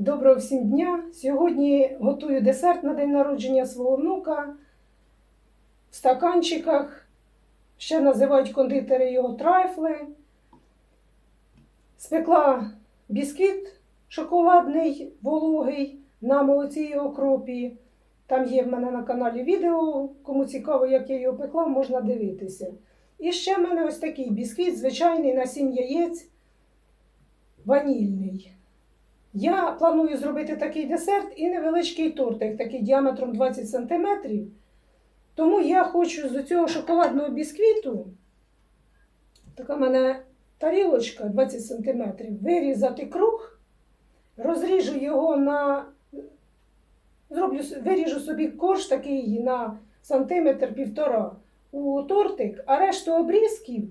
Доброго всім дня! Сьогодні готую десерт на день народження свого внука в стаканчиках. Ще називають кондитери його трайфли. Спекла бісквіт шоколадний, вологий на молоці і окропі. Там є в мене на каналі відео. Кому цікаво, як я його пекла, можна дивитися. І ще в мене ось такий бісквіт, звичайний на 7 яєць, ванільний. Я планую зробити такий десерт і невеличкий тортик, такий діаметром 20 см. Тому я хочу з цього шоколадного бісквіту, така в мене тарілочка 20 см, вирізати круг, розріжу його на, зроблю, виріжу собі корж такий на сантиметр півтора у тортик, а решту обрізків.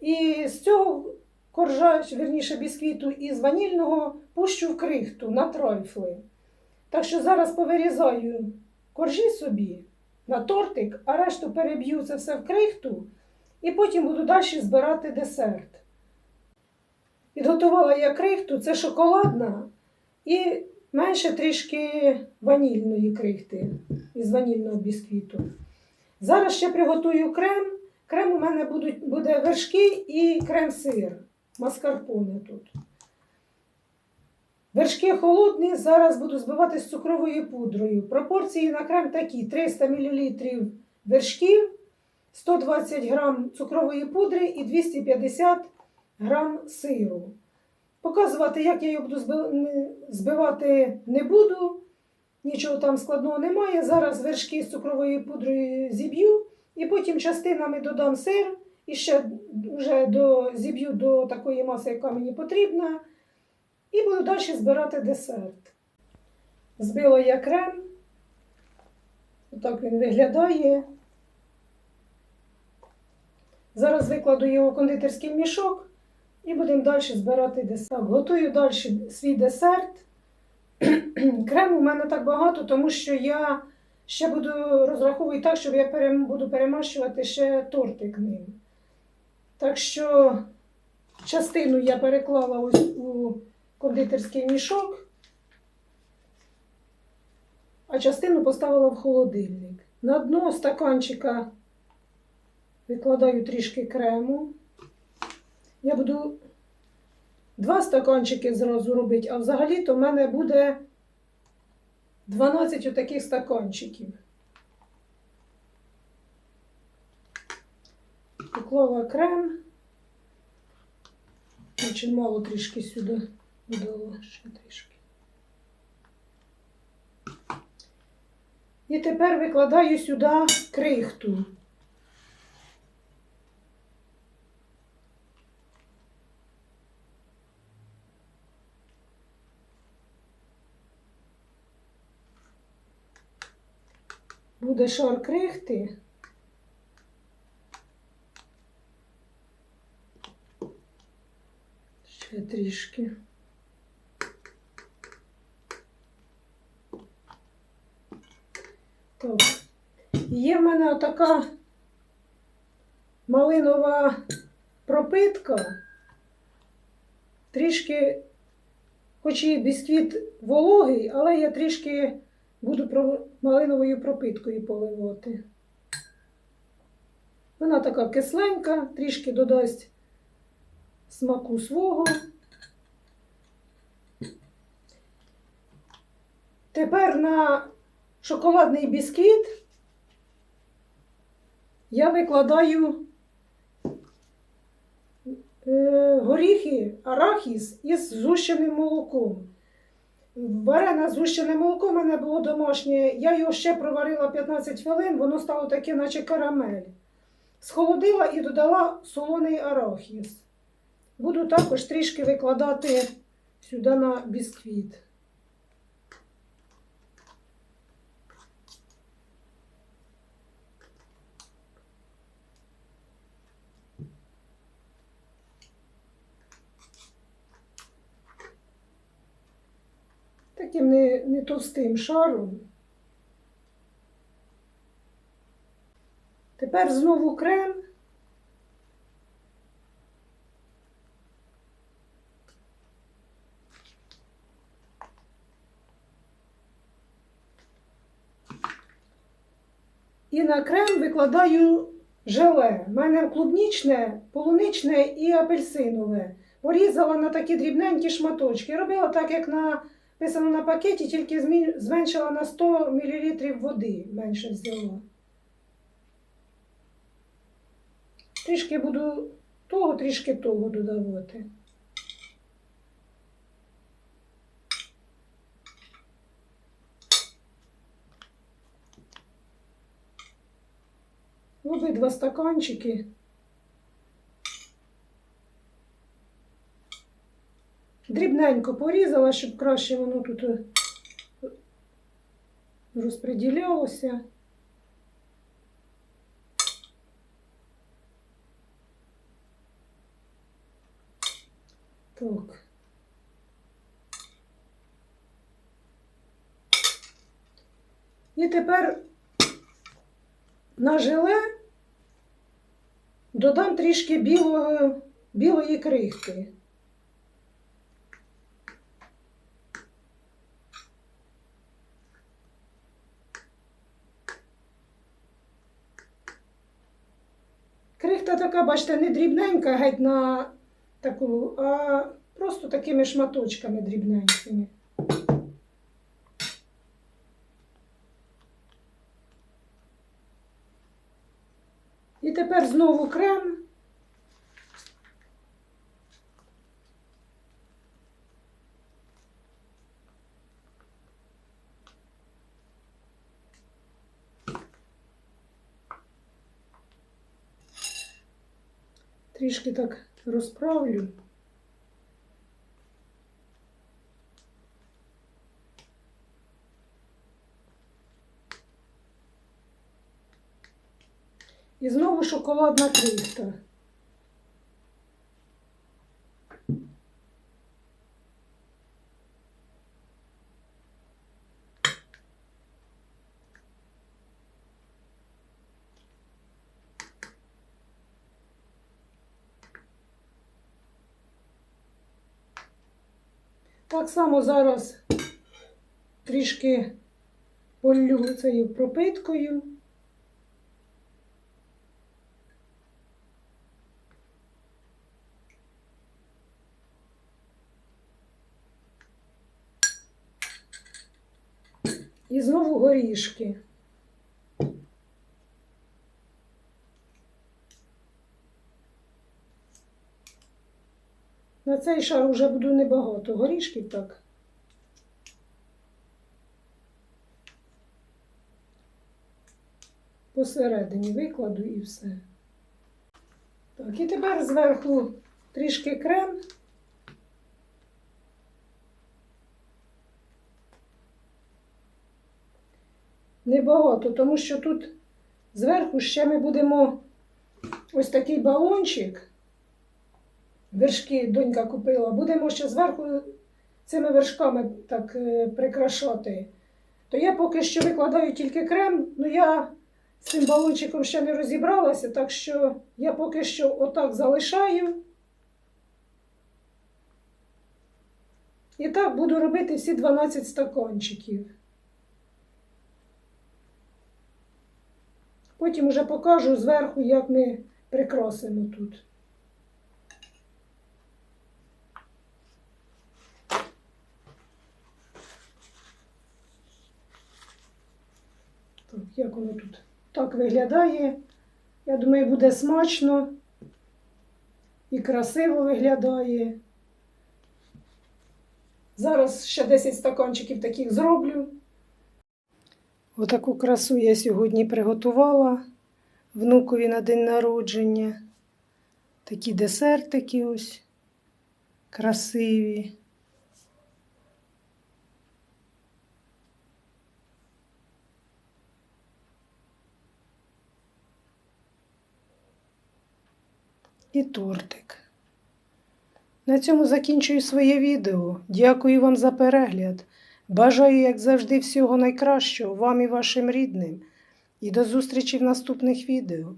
І з цього коржа, вірніше, бісквіту із ванільного пущу в крихту на тройфли. Так що зараз повирізаю коржі собі на тортик, а решту переб'ю це все в крихту і потім буду далі збирати десерт. Підготувала я крихту, це шоколадна і менше трішки ванільної крихти із ванільного бісквіту. Зараз ще приготую крем. Крем у мене буде вершки і крем-сир. Маскарпоне тут. Вершки холодні, зараз буду збивати з цукровою пудрою. Пропорції на крем такі: 300 мл вершків, 120 г цукрової пудри і 250 г сиру. Показувати, як я його буду збивати, не буду. Нічого там складного немає. Зараз вершки з цукровою пудрою зіб'ю і потім частинами додам сир і ще вже до, зіб'ю до такої маси, яка мені потрібна. І буду далі збирати десерт. Збила я крем. Отак він виглядає. Зараз викладу його в кондитерський мішок і будемо далі збирати десерт. Готую далі свій десерт. Крему в мене так багато, тому що я ще буду розраховую так, щоб я буду перемащувати ще тортик ним. Так що частину я переклала ось у кондитерський мішок, а частину поставила в холодильник. На дно стаканчика викладаю трішки крему. Я буду два стаканчики зразу робити, а взагалі-то в мене буде 12 отаких стаканчиків. Поклала крем. Очень мало трішки сюди додала ще трішки. І тепер викладаю сюди крихту. Буде шар крихти. Ще трішки. Так. Є в мене така малинова пропитка. Трішки, хоч і бісквіт вологий, але я трішки буду малиновою пропиткою поливати. Вона така кисленька, трішки додасть смаку свого. Тепер на шоколадний бісквіт я викладаю е, горіхи, арахіс із згущеним молоком. Варене згущене молоко в мене було домашнє. Я його ще проварила 15 хвилин, воно стало таке, наче карамель. Схолодила і додала солоний арахіс. Буду також трішки викладати сюди на бісквіт. Таким не, не товстим шаром. Тепер знову крем. І на крем викладаю желе. У мене клубнічне, полуничне і апельсинове. Порізала на такі дрібненькі шматочки. Робила так, як написано на пакеті, тільки зменшила на 100 мл води менше взяла. Трішки буду того, трішки того додавати. Обидва стаканчики. Дрібненько порізала, щоб краще воно тут е, розподілялося. Так. І тепер на желе додам трішки білого, білої крихти. Крихта така, бачите, не дрібненька, геть на таку, а просто такими шматочками дрібненькими. І тепер знову крем. Трішки так розправлю. І знову шоколадна крихта. Так само зараз трішки полю цією пропиткою. І знову горішки. На цей шар вже буду небагато горішків так. Посередині викладу і все. Так, і тепер зверху трішки крем. Небагато, тому що тут зверху ще ми будемо ось такий балончик. Вершки донька купила. Будемо ще зверху цими вершками так е, прикрашати. То я поки що викладаю тільки крем, ну я з цим балончиком ще не розібралася, так що я поки що отак залишаю. І так буду робити всі 12 стаканчиків. Потім вже покажу зверху, як ми прикрасимо тут. Так, як воно тут так виглядає. Я думаю, буде смачно і красиво виглядає. Зараз ще 10 стаканчиків таких зроблю. Отаку красу я сьогодні приготувала внукові на день народження. Такі десертики ось красиві. І тортик. На цьому закінчую своє відео. Дякую вам за перегляд. Бажаю, як завжди, всього найкращого вам і вашим рідним. І до зустрічі в наступних відео.